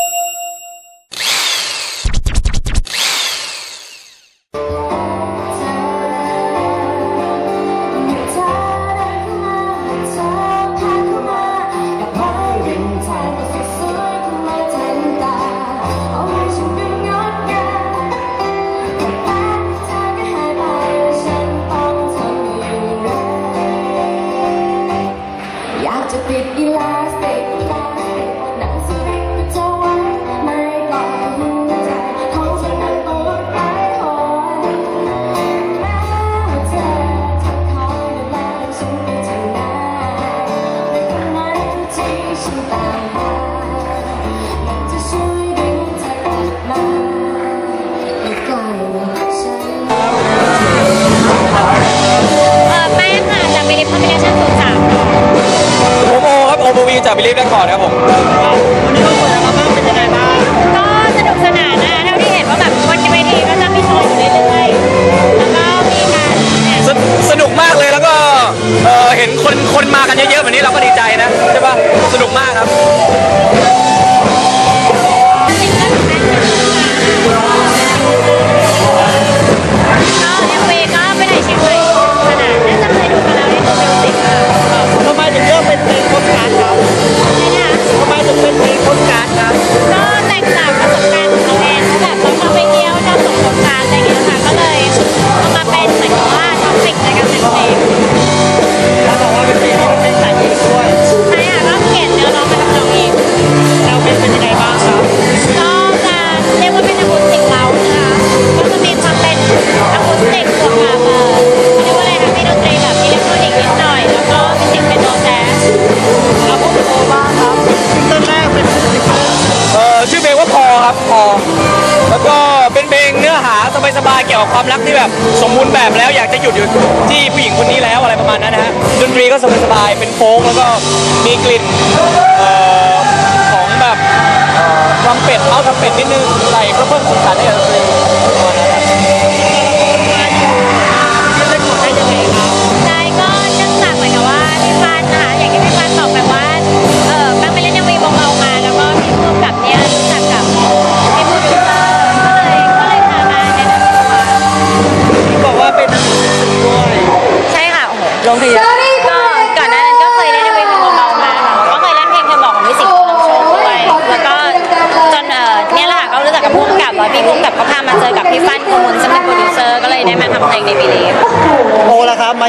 you จากบิลิฟแรคคอร์ดครับผม ก็เป็นเพลงเนื้อหาสบายๆเกี่ยวกับความรักที่แบบสมบูรณ์แบบแล้วอยากจะหยุดอยู่ที่ผู้หญิงคนนี้แล้วอะไรประมาณนั้นนะฮะดนตรีก็สบายๆเป็นโฟล์กแล้วก็มีกลิ่นของแบบความเป็ดเอาทำเป็ดนิดนึงใส่เพื่อเพิ่มสีสัน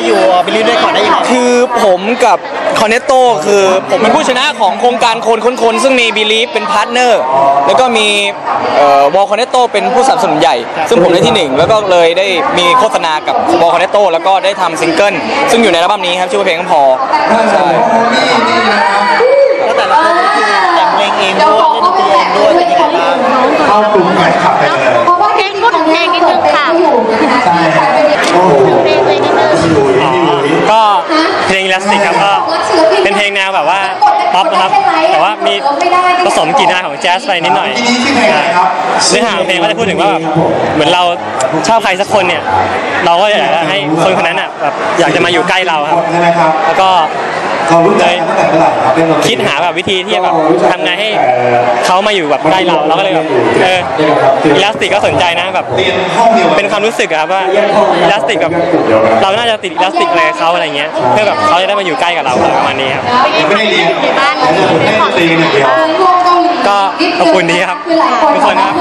อละครับมาอยู่บิลลี่ได้ก่อนได้ยังไงคือผมกับคอนเนตโตคือผมเป็นผู้ชนะของโครงการคนค้นคนซึ่งมีบีลีฟเป็นพาร์ทเนอร์แล้วก็มีวอลคอนเนตโตเป็นผู้สนับสนุนใหญ่ ซึ่งผมได้ที่หนึ่งแล้วก็เลยได้มีโฆษณากับวอลคอนเนตโตแล้วก็ได้ทำซิงเกิลซึ่งอยู่ในอัลบั้มนี้ครับชื่อว่าเพลงก็พอใช่แล้วแต่ละคนก็คือแต่งเพลงเองด้วยเล่นดนตรีเองด้วยเป็นยังไงบ้างเข้ากลุ่มแฟนคลับไปเลยเพลงพูดถึงเพลง นิดนึงค่ะเพลงเลยนิดนึงก็เพลงอิลาสติกครับก็เป็นเพลงแนวแบบว่าป๊อปนะครับ แต่ว่ามีผสมกลิ่นอายของแจ๊สไปนิดหน่อยที่นี้ชื่อเพลงอะไรครับเนื้อหาของเพลงก็จะพูดถึงว่าแบบเหมือนเราชอบใครสักคนเนี่ย เราก็อยากจะให้คนคนนั้นอะแบบอยากจะมาอยู่ใกล้เราครับใช่ไหมครับแล้วก็ เขารู้จักกันตั้งแต่เมื่อไหร่ครับเล่นดนตรีคิดหาแบบวิธีที่จะแบบทำไงให้เขามาอยู่แบบใกล้เราเราก็เลยแบบเอออิลาสติกก็สนใจนะแบบเรียนห้องเดียวกัเป็นความรู้สึกอะครับว่าอิลาสติกแบบเราน่าจะติดอิลาสติกอะไรกับเขาอะไรเงี้ยเพื่อแบบเขาจะได้มาอยู่ใกล้กับเราอะไรประมาณนี้ครับไม่ได้เรียนแต่จะเล่นดนตรีอย่างเดียวก็ขอบคุณดีครับทุกคนครับ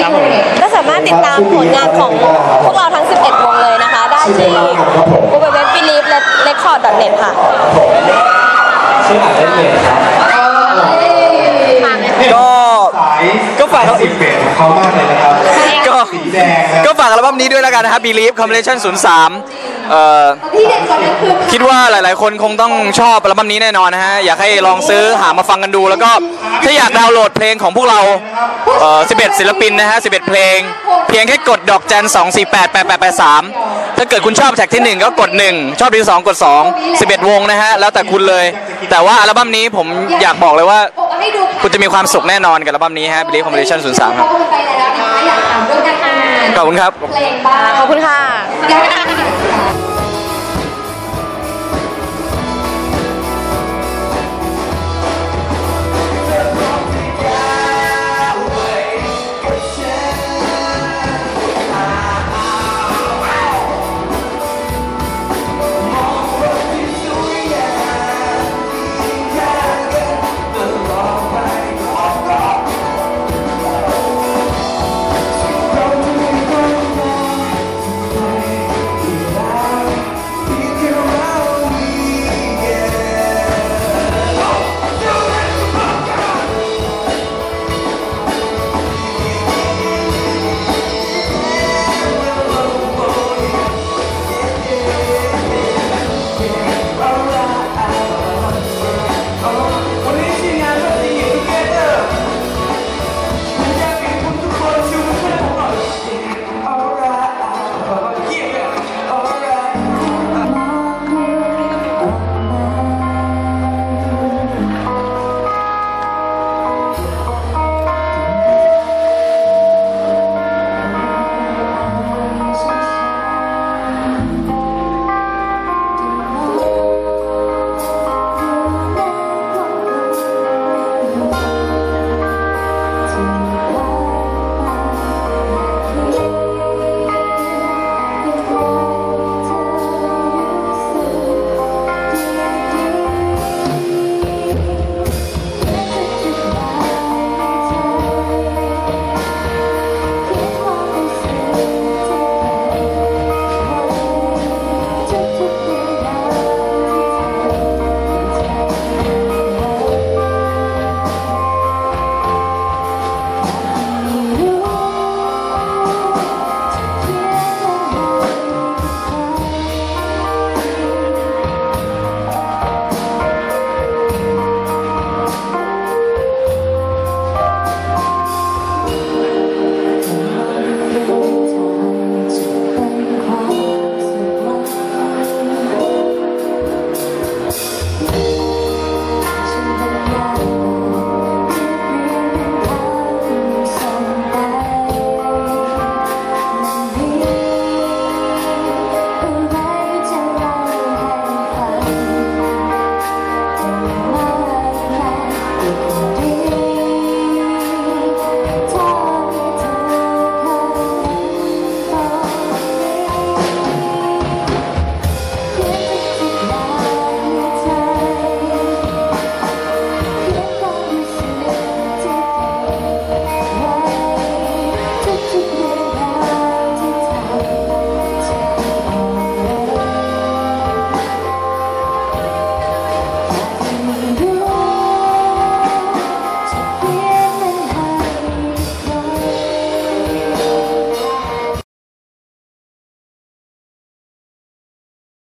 ครับผมก็สามารถติดตามผลงานของพวกเราทั้ง 11 วงเลยนะคะ ได้ที่ www.believe.record.net ค่ยก็สายก็ฝากสิบเบสของเขามากเลยนะครับก็ สีแดงนะก็ฝากอัลบั้มนี้ด้วยแล้วกันนะครับ Believe Combination 03 เอ่อคิดว่าหลาย ๆ คนคงต้องชอบอัลบั้มนี้แน่นอนนะฮะอยากให้ลองซื้อหามาฟังกันดู แล้วก็ถ้าอยากดาวน์โหลดเพลงของพวกเราเอ่อ11 ศิลปินนะฮะ11 เพลง เพียงแค่กดดอกจัน2488883 ถ้าเกิดคุณชอบแท็กที่ 1 ก็กด 1 ชอบที่2กด 2 11 วงนะฮะแล้วแต่คุณเลย แต่ว่าอัลบั้มนี้ผมอยากบอกเลยว่า คุณจะมีความสุขแน่นอนกับอัลบั้มนี้ฮะ Believe Combination 03 ครับ ขอบคุณครับ เพลงบ้างขอบคุณค่ะได้ค่ะ